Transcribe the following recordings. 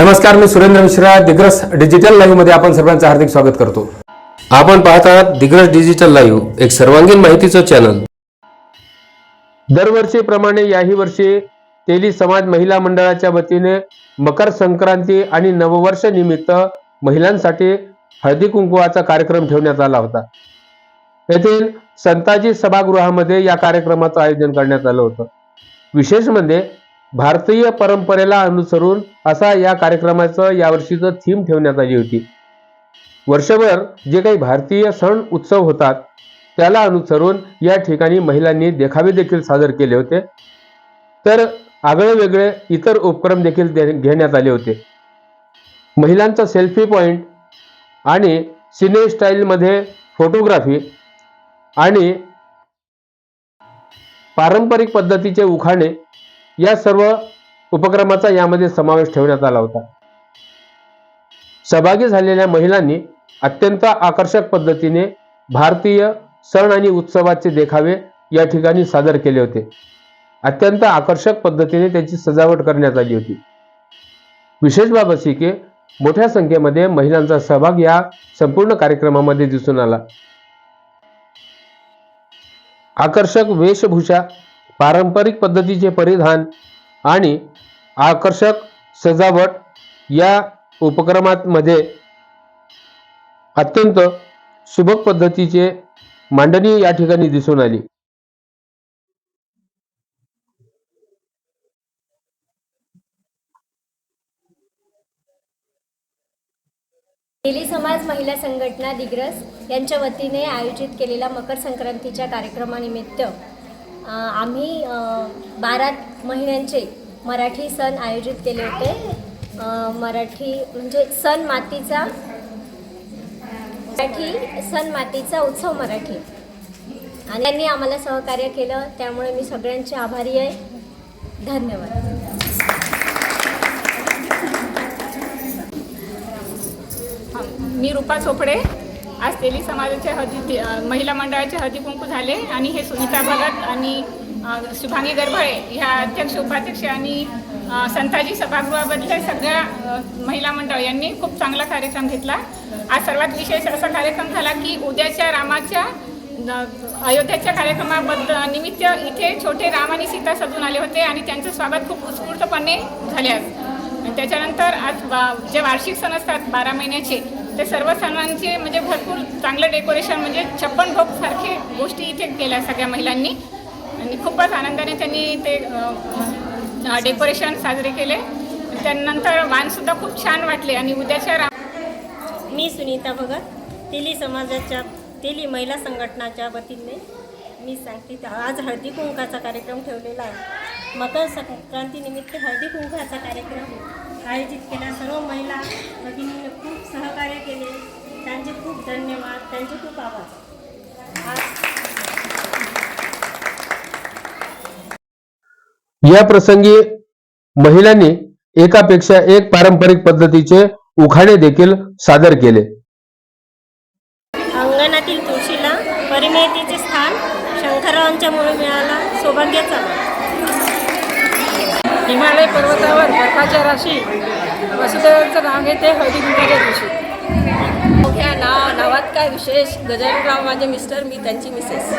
नमस्कार मी सुरेंद्र मिश्रा दिग्रस डिजिटल लाईव्हमध्ये आपण सर्वांचं हार्दिक स्वागत करतो. आपण पाहत आहात दिग्रस डिजिटल लाईव्ह एक सर्वांगीण माहितीचं चॅनल दरवर्षीप्रमाणे याही वर्षी तेली समाज महिला मंडळाच्या वतीने मकर संक्रांती आणि नववर्ष निमित्त महिलांसाठी हळदी कुंकुवाचा कार्यक्रम ठेवण्यात आला होता. येथील संताजी सभागृहामध्ये या कार्यक्रमाचं आयोजन करण्यात आलं होतं. विशेष म्हणजे भारतीय परंपरेला अनुसरून असा या कार्यक्रमाचं यावर्षीचं थीम ठेवण्यात आली होती. वर्षभर जे काही भारतीय सण उत्सव होतात त्याला अनुसरून या ठिकाणी महिलांनी देखावे देखील सादर केले होते. तर आगळे वेगळे इतर उपक्रम देखील दे- घेण्यात आले होते. महिलांचा सेल्फी पॉईंट आणि सिने स्टाईलमध्ये फोटोग्राफी आणि पारंपरिक पद्धतीचे उखाणे या सर्व उपक्रमाचा यामध्ये समावेश ठेवण्यात आला होता. सहभागी झालेल्या महिलांनी अत्यंत आकर्षक पद्धतीने भारतीय सण आणि उत्सवाचे देखावे या ठिकाणी सादर केले होते. अत्यंत आकर्षक पद्धतीने त्याची सजावट करण्यात आली होती. विशेष बाब अशी की मोठ्या संख्येमध्ये महिलांचा सहभाग या संपूर्ण कार्यक्रमामध्ये दिसून आला. आकर्षक वेशभूषा पारंपरिक पद्धतीचे परिधान आणि आकर्षक सजावट या उपक्रमामध्ये अत्यंत सुबक पद्धतीचे मांडणी या ठिकाणी दिसून आली. तेली समाज महिला संघटना दिग्रस यांच्या वतीने आयोजित केलेल्या मकर संक्रांतीच्या कार्यक्रमानिमित्त आम्ही बारा महिन्यांचे मराठी सण आयोजित केले होते. मराठी म्हणजे सण मातीचा मराठी सण मातीचा उत्सव मराठी. आणि त्यांनी आम्हाला सहकार्य केलं त्यामुळे मी सगळ्यांचे आभारी आहे. धन्यवाद. मी रूपा चोपडे. आज तेली समाजाच्या हळदी महिला मंडळाचे हळदी कुंकू झाले आणि हे सुनीता भगत आणि शुभांगी गरभाळे ह्या अध्यक्ष उपाध्यक्ष आणि संताजी सभागृहाबद्दल सगळ्या महिला मंडळ यांनी खूप चांगला कार्यक्रम घेतला. आज सर्वात विशेष असा कार्यक्रम झाला की उद्याच्या रामाच्या अयोध्याच्या कार्यक्रमाबद्दल निमित्त इथे छोटे राम आणि सीता सजून आले होते आणि त्यांचं स्वागत खूप उत्स्फूर्तपणे झाले आज त्याच्यानंतर आज जे वार्षिक सण असतात बारा महिन्याचे ते सर्व सणांचे म्हणजे भरपूर चांगलं डेकोरेशन म्हणजे छप्पन भोग सारखे गोष्टी इथे केल्या सगळ्या महिलांनी. आणि खूपच आनंदाने त्यांनी ते डेकोरेशन साजरे केले. त्यानंतर वाणसुद्धा खूप छान वाटले. आणि उद्याच्या राम मी सुनीता भगत तेली समाजाच्या तेली महिला संघटनाच्या वतीने मी सांगते आज हळदी कुंकाचा कार्यक्रम ठेवलेला आहे. मकर संक्रांतीनिमित्त हळदी कुंकाचा कार्यक्रम आयोजित केला सर्व महिला भगिनीने खूप सहकार्य केले. त्यांचे खूप धन्यवाद. त्यांचे खूप आभार. या प्रसंगी महिलांनी एकापेक्षा एक पारंपरिक पद्धतीचे उखाणे देखील सादर केले. अंगणातील तुळशीला परिमेतीचे स्थान शंकररावांच्या मुळे मिळाला सौभाग्याचा. हिमालय पर्वतावर बर्फाच्या राशी वसुदेवाचं नाव घेते हळदी कुंकाच्या दिवशी. मोठ्या नाव नावात काय विशेष? गजाननराव माझे मिस्टर मी त्यांची मिसेस.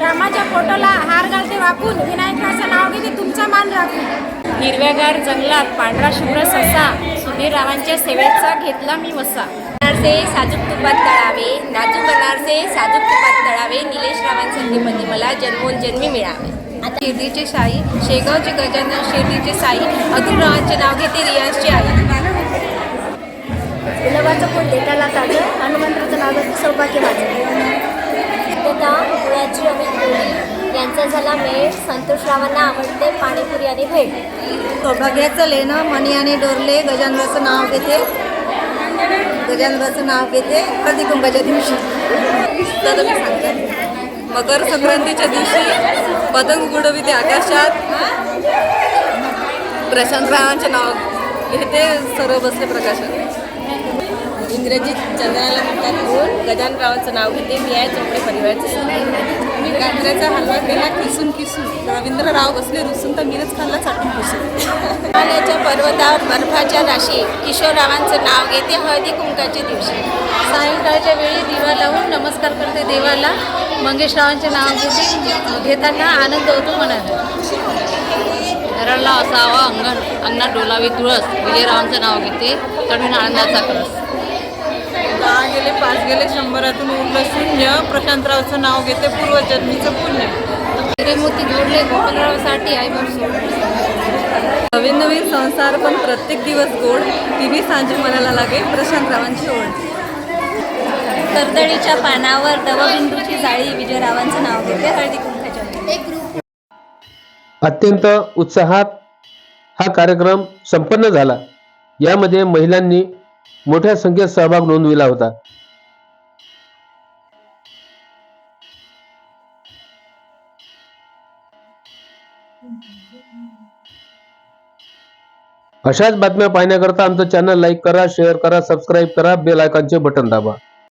रामाच्या फोटोला हार घालते वाकून. विनायकाचं नाव घेते तुमचा मान राखून. हिरव्यागार जंगलात पांढरा शुभ्र ससा. सुधीर रावांच्या सेवेचा घेतला मी वसा. बनारसे साजूक तुपात तळावे. नाजूक बनारसे साजूक तुपात तळावे. निलेश रावांसारखे पती मला जन्मोन जन्मी मिळावे. आता शिर्डीचे साई शेगावचे गजानन शिर्डीचे साई अतुल रावांचे नाव घेते रियाजची आई. गुलाबाचं फूल देताला ताजं हनुमंताचं नाव घेते सौभाग्य माझं. सत्यता पुण्याची अमित कोहली यांचा झाला मेळ संतोषरावांना आवडते पाणीपुरी आणि भेट सौभाग्याचं लेणं मणी आणि डोरले गजानराचं नाव घेते. गजानराचं नाव घेते कुंकाच्या दिवशी. तर मी सांगते. मकर संक्रांतीच्या दिवशी पतंग उडविते आकाशात. प्रशांतरावांचे नाव घेते सर्व बसले प्रकाशात इंग्रजीत चंद्राला म्हणतात ऊन गजानरावांचं नाव घेते. मी आहे चोपडे परिवारचे. मी गाजराचा हलवा केला किसून किसून. रवींद्रराव बसले रुसून तर मीनच खाल्ला चाटून पुसून. पाण्याच्या पर्वतावर बर्फाच्या राशी किशोररावांचं नाव घेते हळदी कुंकाच्या दिवशी. सायंकाळच्या वेळी दिवा लावून नमस्कार करते देवाला. मंगेशरावांचे नाव घेते. घेताना आनंद होतो मनाला घराला असावा अंगण अंगणात डोलावी तुळस विजयरावांचं नाव घेते. चढून आनंदाचा कळस दहा गेले पाच गेले शंभरातून उरलं शून्य. प्रशांतरावचं नाव घेते पूर्वजन्मीचं पुण्य. हिरेमोती जोडले गोपालरावसाठी आई नवीन नवीन संसार पण प्रत्येक दिवस गोड. ती सांजे मनाला लागे प्रशांतरावांची ओढ. कर्दळीच्या पानावर दवबिंदूची जाळी विजयरावांचं नाव घेते. हळदी कुंकाच्या वेळी. अत्यंत उत्साहात हा कार्यक्रम संपन्न झाला. यामध्ये महिलांनी मोठ्या संख्येत सहभाग नोंदविला होता. अशाच बातम्या पाहण्याकरता आमचं चॅनल लाईक करा शेअर करा सबस्क्राईब करा बेल आयकॉनचे बटन दाबा.